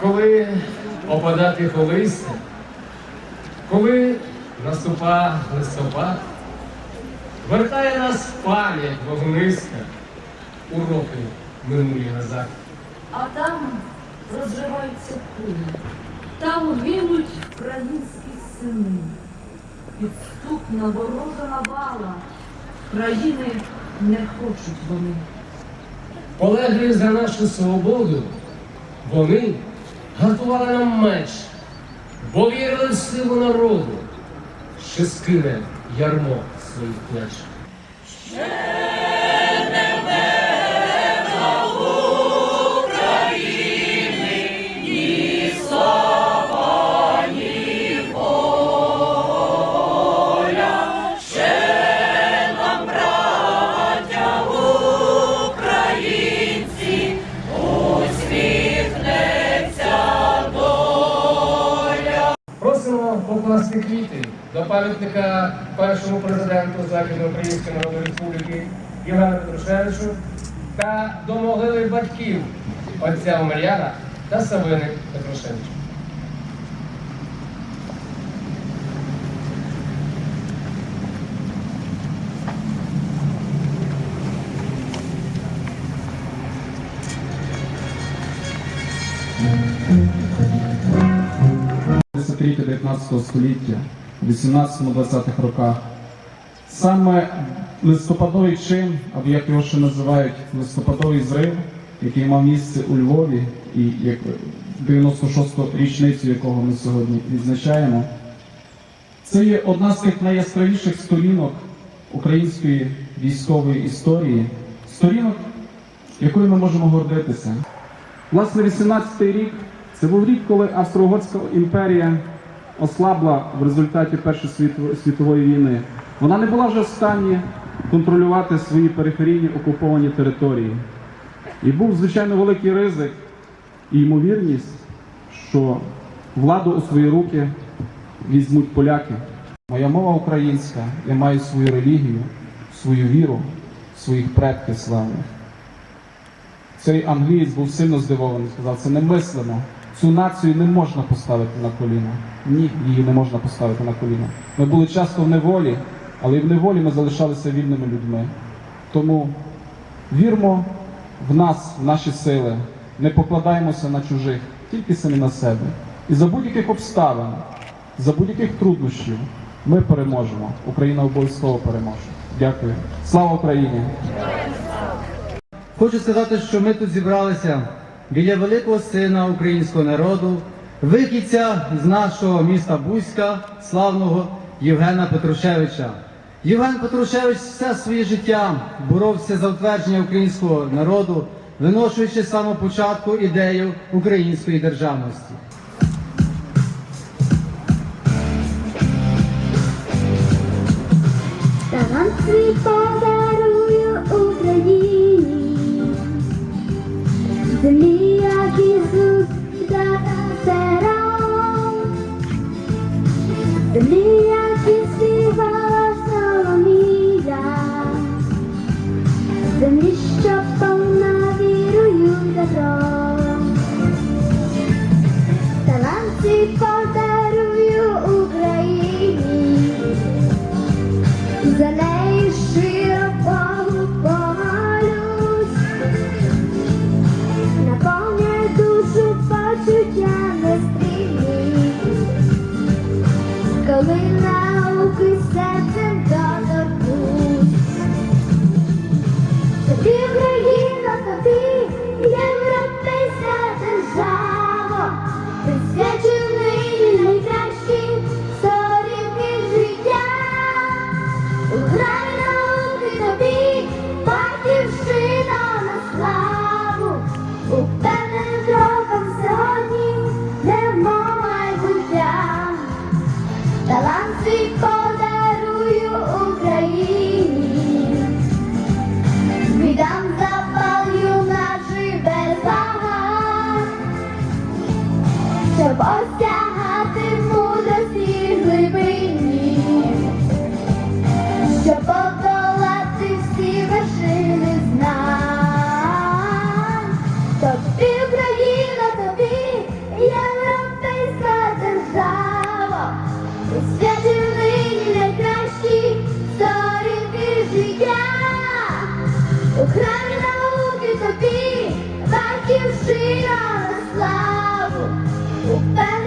коли опадати листя, коли наступа листопад, вертає нас пам'ять вогниста, уроки минулі назад. А там розриваються кулі, там гинуть українські сини. Підступна ворожа навала, країни не хочуть вони. Полеглі за нашу свободу, вони гартували нам меч, бо вірили в силу народу, що скине ярмо своїх плеч. Пам'ятника першому президенту Західноукраїнської Народної Республіки Євгену Петрушевичу та до могили батьків отця Омельяна та Савини Петрушевича. десятиліття 19 століття, 18-20-х роках. Саме листопадовий чин, або як його ще називають, листопадовий зрив, який мав місце у Львові, і як 96-ту річницю, якого ми сьогодні відзначаємо, це є одна з тих найяскравіших сторінок української військової історії, сторінок, якою ми можемо гордитися. Власне, 18-й рік це був рік, коли Австро-Угорська імперія ослабла в результаті Першої світової- війни. Вона не була вже в стані контролювати свої периферійні окуповані території. І був, звичайно, великий ризик і ймовірність, що владу у свої руки візьмуть поляки. Моя мова українська, я маю свою релігію, свою віру, своїх предків славних. Цей англієць був сильно здивований, сказав, це немислимо. Цю націю не можна поставити на коліна. Ні, її не можна поставити на коліна. Ми були часто в неволі, але і в неволі ми залишалися вільними людьми. Тому вірмо в нас, в наші сили, не покладаємося на чужих, тільки самі на себе. І за будь-яких обставин, за будь-яких труднощів ми переможемо. Україна обов'язково переможе. Дякую. Слава Україні! Хочу сказати, що ми тут зібралися біля великого сина українського народу, вихідця з нашого міста Бузька, славного Євгена Петрушевича. Євген Петрушевич все своє життя боровся за утвердження українського народу, виношуючи з самого початку ідею української державності. Талант свій подарую Dunia disudah terang Dunia щоб осягати в мудрості глибині, щоб подолати всі вершини знань. Тобі Україна, тобі європейська держава, святі нині найкращі сторінки життя. Україна науки тобі батьківщина. Goodbye.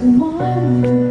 one.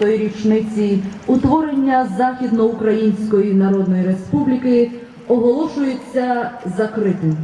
76-ї річниці утворення Західноукраїнської Народної Республіки оголошується закритим.